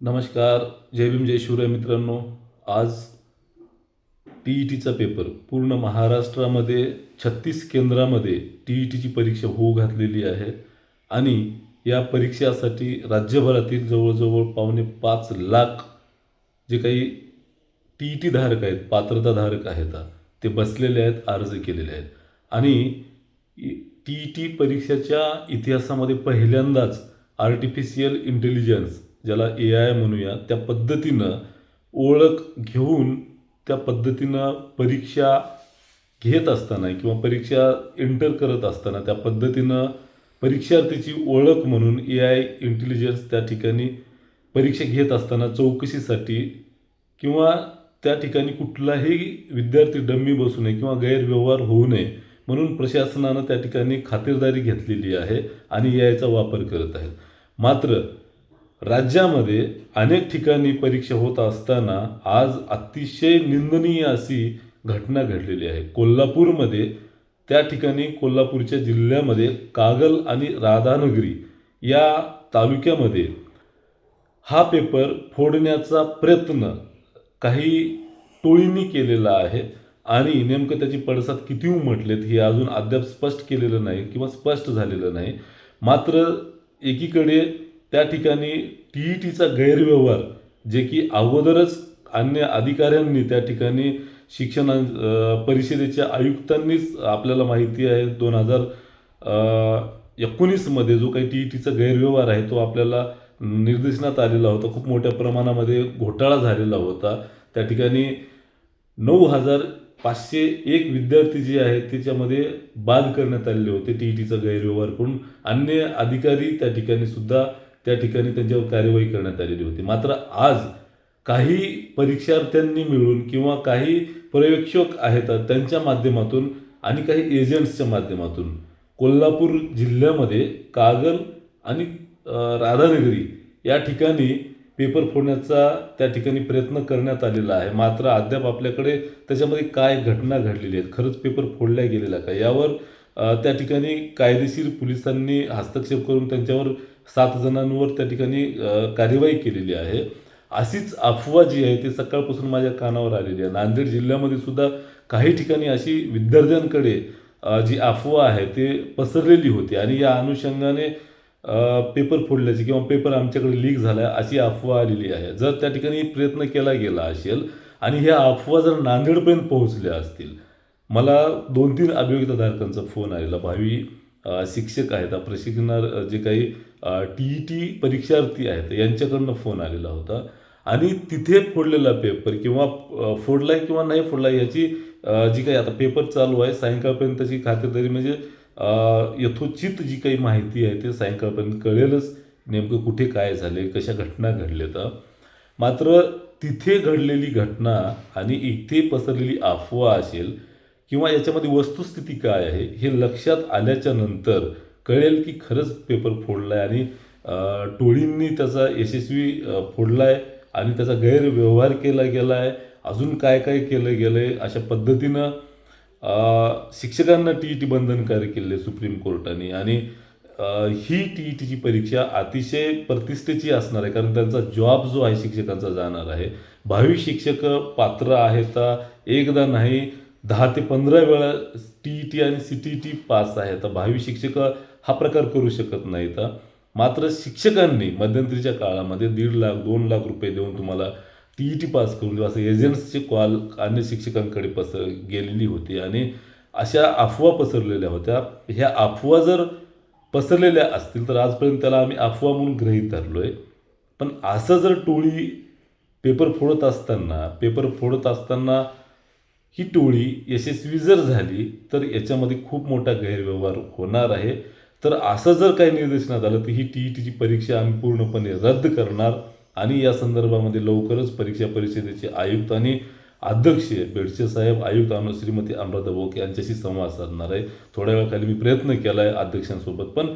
नमस्कार जय भीम जय शिवराय मित्रांनो. आज टी ई टीचा पेपर. पूर्ण महाराष्ट्रामध्ये छत्तीस केंद्रामध्ये टी ई टीची परीक्षा होऊ घातलेली आहे. आणि या परीक्षेसाठी राज्यभरातील जवळजवळ पावणे पाच लाख जे काही टी ई टी धारक आहेत पात्रताधारक आहेत ते बसलेले आहेत अर्ज केलेले आहेत. आणि टी ई टी परीक्षेच्या इतिहासामध्ये पहिल्यांदाच आर्टिफिशियल इंटेलिजन्स ज्याला ए आय म्हणूया त्या पद्धतीनं ओळख घेऊन त्या पद्धतीनं परीक्षा घेत असताना किंवा परीक्षा एंटर करत असताना त्या पद्धतीनं परीक्षार्थीची ओळख म्हणून ए आय इंटेलिजन्स त्या ठिकाणी परीक्षा घेत असताना चौकशीसाठी किंवा त्या ठिकाणी कुठलाही विद्यार्थी डम्मी बसू नये किंवा गैरव्यवहार होऊ नये म्हणून प्रशासनानं त्या ठिकाणी खातिरदारी घेतलेली आहे आणि याचा वापर करत आहेत. मात्र राज्यामध्ये अनेक ठिकाणी परीक्षा होत असताना आज अतिशय निंदनीय अशी घटना घडलेली आहे. कोल्हापूरमध्ये त्या ठिकाणी कोल्हापूरच्या जिल्ह्यामध्ये कागल आणि राधानगरी या तालुक्यामध्ये हा पेपर फोडण्याचा प्रयत्न काही टोळींनी केलेला आहे आणि नेमकं त्याची पडसाद किती उमटलेत हे अजून अद्याप स्पष्ट केलेलं नाही किंवा स्पष्ट झालेलं नाही. मात्र एकीकडे त्या ठिकाणी टी ई टीचा गैरव्यवहार जे की अगोदरच अन्य अधिकाऱ्यांनी त्या ठिकाणी शिक्षण परिषदेच्या आयुक्तांनीच आपल्याला माहिती आहे दोन हजार एकोणीसमध्ये जो काही टी ई टीचा गैरव्यवहार आहे तो आपल्याला निर्देशनात आलेला होता. खूप मोठ्या प्रमाणामध्ये घोटाळा झालेला होता. त्या ठिकाणी नऊ हजार पाचशे एक विद्यार्थी जे आहेत त्याच्यामध्ये बाद करण्यात आलेले होते टी ई टीचा गैरव्यवहार करून. अन्य अधिकारी त्या ठिकाणी सुद्धा त्या ठिकाणी त्यांच्यावर कार्यवाही करण्यात आलेली होती. मात्र आज काही परीक्षार्थ्यांनी मिळून किंवा काही पर्यवेक्षक आहेत त्यांच्या माध्यमातून आणि काही एजंट्सच्या माध्यमातून कोल्हापूर जिल्ह्यामध्ये कागल आणि राधानगरी या ठिकाणी पेपर फोडण्याचा त्या ठिकाणी प्रयत्न करण्यात आलेला आहे. मात्र अद्याप आपल्याकडे त्याच्यामध्ये काय घटना घडलेली आहेत खरंच पेपर फोडल्या गेलेला का? यावर त्या ठिकाणी कायदेशीर पोलिसांनी हस्तक्षेप करून त्यांच्यावर सात जणांवर त्या ठिकाणी कार्यवाही केलेली आहे. अशीच अफवा जी आहे ती सकाळपासून माझ्या कानावर आलेली आहे. नांदेड जिल्ह्यामध्ये सुद्धा काही ठिकाणी अशी विद्यार्थ्यांकडे जी अफवा आहे ते पसरलेली होती. आणि या अनुषंगाने पेपर फोडल्याची किंवा पेपर आमच्याकडे लीक झाला अशी अफवा आलेली आहे. जर त्या ठिकाणी प्रयत्न केला गेला असेल आणि ह्या अफवा जर नांदेडपर्यंत पोहोचल्या असतील मला दोन तीन अभियोगिताधारकांचा फोन आलेला. भावी शिक्षक आहेत प्रशिक्षणार जे काही टी ई टी परीक्षार्थी आहेत. यांच्याकडनं फोन आलेला होता. आणि तिथे फोडलेला पेपर किंवा फोडलाय किंवा नाही फोडलाय याची जी काही आता पेपर चालू आहे सायंकाळपर्यंतची खातेदारी म्हणजे यथोचित जी काही माहिती आहे ते सायंकाळपर्यंत कळेलच नेमकं कुठे काय झाले कशा घटना घडल्यात मात्र तिथे घडलेली घटना आणि इथे पसरलेली अफवा असेल किंवा याच्यामध्ये वस्तुस्थिती काय आहे हे लक्षात आल्याच्यानंतर कळेल की खरंच पेपर फोडलाय आणि टोळींनी त्याचा यशस्वी फोडला फोडलाय आणि त्याचा गैरव्यवहार केला गेला आहे अजून काय काय केलं गेलं आहे अशा पद्धतीनं शिक्षकांना टी ई टी बंधनकारक केले आहे सुप्रीम कोर्टाने आणि ही टी ई टीची परीक्षा अतिशय प्रतिष्ठेची असणार आहे कारण त्यांचा जॉब जो आहे शिक्षकांचा जाणार आहे. भावी शिक्षक पात्र आहेत एकदा नाही. दहा ते पंधरा वेळा टी ई टी आणि सी टी टी पास आहे तर भावी शिक्षक हा प्रकार करू शकत नाहीत मात्र शिक्षकांनी मध्यंतरीच्या काळामध्ये दीड लाख दोन लाख रुपये देऊन तुम्हाला टी ई टी पास करून देऊ असं एजंट्सचे कॉल अन्य शिक्षकांकडे पसर गेलेली होती आणि अशा अफवा पसरलेल्या होत्या. ह्या अफवा जर पसरलेल्या असतील तर आजपर्यंत त्याला आम्ही अफवा म्हणून ग्रहीत धरलो आहे पण असं जर टोळी पेपर फोडत असताना पेपर फोडत असताना ही टोळी यशस्वी जर झाली तर याच्यामध्ये खूप मोठा गैरव्यवहार होणार आहे. तर असं जर काही निर्देशनात आलं तर ही टी ई टीची परीक्षा आम्ही पूर्णपणे रद्द करणार आणि या संदर्भामध्ये लवकरच परीक्षा परिषदेचे आयुक्त आणि अध्यक्ष बेडसे साहेब आयुक्त अनु श्रीमती अनुराधा बोक यांच्याशी संवाद साधणार आहे. थोड्या वेळाखाली मी प्रयत्न केला आहे अध्यक्षांसोबत पण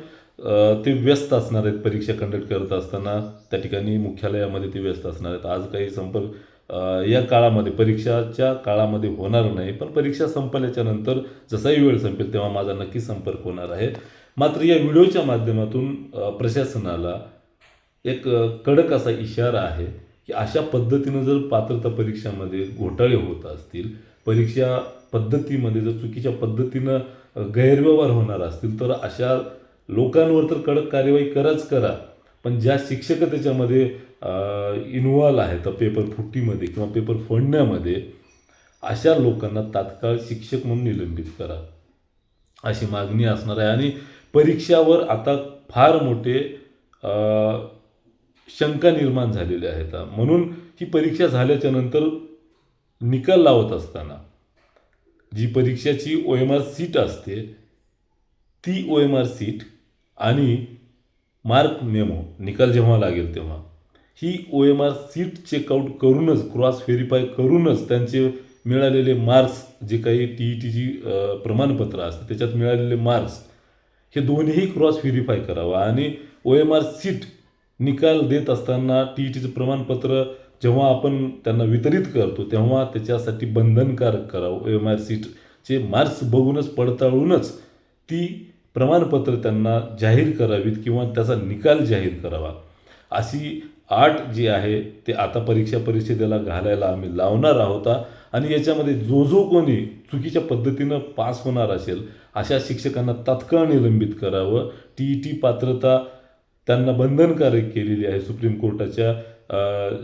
ते व्यस्त असणार आहेत परीक्षा कंडक्ट करत असताना. त्या ठिकाणी मुख्यालयामध्ये ते व्यस्त असणार आहेत. आज काही संपर्क या काळामध्ये परीक्षाच्या काळामध्ये होणार नाही पण परीक्षा संपल्याच्या नंतर जसाही वेळ संपेल तेव्हा माझा नक्की संपर्क होणार आहे. मात्र या व्हिडिओच्या माध्यमातून प्रशासनाला एक कडक असा इशारा आहे की अशा पद्धतीनं जर पात्रता परीक्षामध्ये घोटाळे होत असतील परीक्षा पद्धतीमध्ये जर चुकीच्या पद्धतीनं गैरव्यवहार होणार असतील तर अशा लोकांवर तर कडक कार्यवाही कराच करा. पण ज्या शिक्षक त्याच्यामध्ये इन्व्हॉल्व आहेत पेपर फुटीमध्ये किंवा पेपर फोडण्यामध्ये अशा लोकांना तात्काळ शिक्षक म्हणून निलंबित करा. अशी मागणी असणार आहे. आणि परीक्षावर आता फार मोठे शंका निर्माण झालेले आहेत. म्हणून ही परीक्षा झाल्याच्यानंतर निकाल लावत असताना जी परीक्षाची ओ एम आर सीट असते ती ओ एम आर सीट आणि मार्क मेमो निकाल जेव्हा लागेल तेव्हा ही O M R sheet check out करूनच क्रॉस व्हेरीफाय करूनच त्यांचे मिळालेले मार्क्स जे काही टी ई टीची प्रमाणपत्र असतं त्याच्यात मिळालेले मार्क्स हे दोन्हीही क्रॉस व्हेरीफाय करावं. आणि ओ एम आर सीट निकाल देत असताना टी ई टीचं प्रमाणपत्र जेव्हा आपण त्यांना वितरित करतो तेव्हा त्याच्यासाठी बंधनकारक करावं. ओ एम आर सीटचे मार्क्स बघूनच पडताळूनच ती प्रमाणपत्र त्यांना जाहीर करावीत किंवा त्याचा निकाल जाहीर करावा. अशी आठ जी आहे ते आता परीक्षा परिषदेला घालायला आम्ही लावणार आहोत. आणि याच्यामध्ये जो जो कोणी चुकीच्या पद्धतीनं पास होणार असेल अशा शिक्षकांना तात्काळ निलंबित करावं. टी ई टी पात्रता त्यांना बंधनकारक केलेली आहे सुप्रीम कोर्टाच्या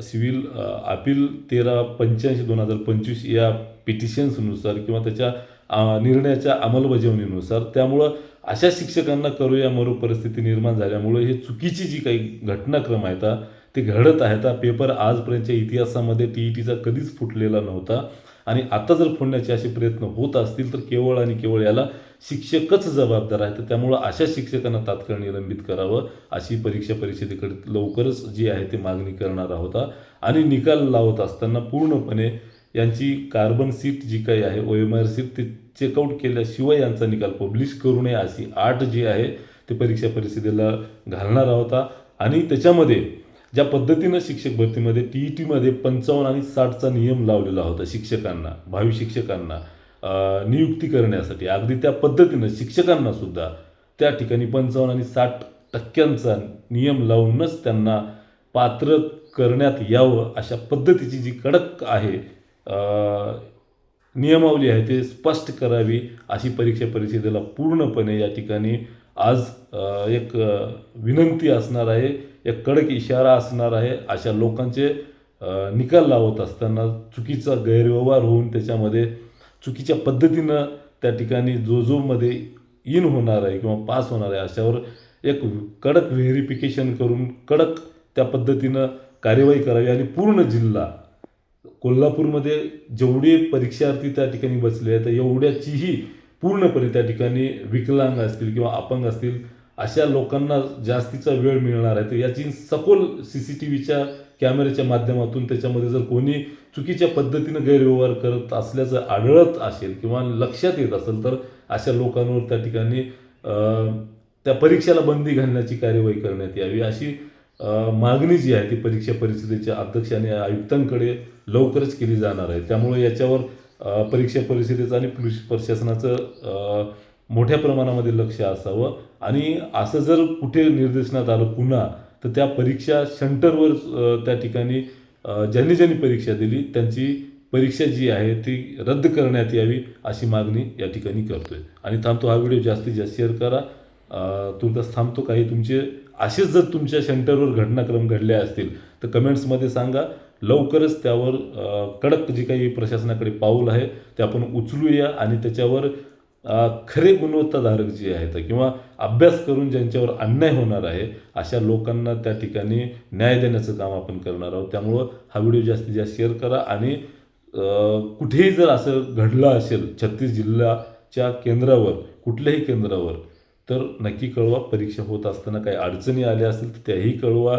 सिव्हिल अपील तेरा पंच्याऐंशी दोन हजार पंचवीस या पिटिशन्सनुसार किंवा त्याच्या निर्णयाच्या अंमलबजावणीनुसार. त्यामुळं अशा शिक्षकांना करूया मरू परिस्थिती निर्माण झाल्यामुळे हे चुकीची जी काही घटनाक्रम आहेत ते घडत आहेत. पेपर आजपर्यंतच्या इतिहासामध्ये टी ई टीचा कधीच फुटलेला नव्हता. आणि आता जर फोडण्याचे असे प्रयत्न होत असतील तर केवळ आणि केवळ याला शिक्षकच जबाबदार आहेत. त्यामुळं अशा शिक्षकांना तात्काळ निलंबित करावं अशी परीक्षा परिषदेकडे लवकरच जी आहे ते मागणी करणार आहोत आणि निकाल लावत असताना पूर्णपणे यांची कार्बन सीट जी काही आहे ओ एम आर सीट ते चेकआउट केल्याशिवाय यांचा निकाल पब्लिश करू नये अशी आठ जी आहे ते परीक्षा परिषदेला घालणार आहोत आणि त्याच्यामध्ये ज्या पद्धतीनं शिक्षक भरतीमध्ये टी ई टीमध्ये पंचावन्न आणि साठचा नियम लावलेला होता शिक्षकांना भावी शिक्षकांना नियुक्ती करण्यासाठी. अगदी त्या पद्धतीनं शिक्षकांना सुद्धा त्या ठिकाणी पंचावन्न आणि साठ टक्क्यांचा नियम लावूनच त्यांना पात्र करण्यात यावं अशा पद्धतीची जी कडक आहे नियमावली आहे ते स्पष्ट करावी अशी परीक्षा परिषदेला पूर्णपणे या ठिकाणी आज एक विनंती असणार आहे एक कडक इशारा असणार आहे अशा लोकांचे निकाल लावत असताना चुकीचा गैरव्यवहार होऊन त्याच्यामध्ये चुकीच्या पद्धतीनं त्या ठिकाणी जो जोमध्ये इन होणार आहे किंवा पास होणार आहे अशावर एक कडक व्हेरिफिकेशन करून कडक त्या पद्धतीनं कार्यवाही करावी आणि पूर्ण जिल्हा कोल्हापूरमध्ये जेवढे परीक्षार्थी त्या ठिकाणी बसले आहेत एवढ्याचीही पूर्णपणे त्या ठिकाणी विकलांग असतील किंवा अपंग असतील अशा लोकांना जास्तीचा वेळ मिळणार आहे. तर याची सखोल सी सी टी व्हीच्या कॅमेऱ्याच्या माध्यमातून त्याच्यामध्ये जर कोणी चुकीच्या पद्धतीनं गैरव्यवहार करत असल्याचं आढळत असेल किंवा लक्षात येत असेल तर अशा लोकांवर त्या ठिकाणी त्या परीक्षेला बंदी घालण्याची कार्यवाही करण्यात यावी. अशी मागणी जी आहे ती परीक्षा परिषदेच्या अध्यक्ष आणि आयुक्तांकडे लवकरच केली जाणार आहे. त्यामुळे याच्यावर परीक्षा परिषदेचं आणि पोलीस प्रशासनाचं मोठ्या प्रमाणामध्ये लक्ष असावं. आणि असं जर कुठे निर्देशनात आलं पुन्हा तर त्या परीक्षा सेंटरवर त्या ठिकाणी ज्यांनी ज्यांनी परीक्षा दिली त्यांची परीक्षा जी आहे ती रद्द करण्यात यावी अशी मागणी या ठिकाणी करतोय. आणि थांबतो हा व्हिडिओ जास्तीत जास्त शेअर करा. तुमचा तुर्तास थांबतो काही तुमचे असेच जर तुमच्या सेंटरवर घटनाक्रम घडले असतील तर कमेंट्समध्ये सांगा. लवकरच त्यावर कडक जी काही प्रशासनाकडे पाऊल आहे ते आपण उचलूया आणि त्याच्यावर खरे गुणवत्ताधारक जे आहेत किंवा अभ्यास करून ज्यांच्यावर अन्याय होणार आहे अशा लोकांना त्या ठिकाणी न्याय देण्याचं काम आपण करणार आहोत. त्यामुळं हा व्हिडिओ जास्तीत जास्त शेअर करा आणि कुठेही जर असं घडलं असेल छत्तीस जिल्ह्याच्या केंद्रावर कुठल्याही केंद्रावर तर नक्की कळवा. परीक्षा होत असताना काही अडचणी आल्या असतील तर त्याही कळवा.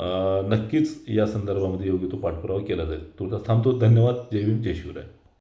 नक्कीच या संदर्भामध्ये योग्य तो पाठपुरावा केला जाईल. तुर्तास थांबतो. धन्यवाद. जय भीम. जय शिवराय.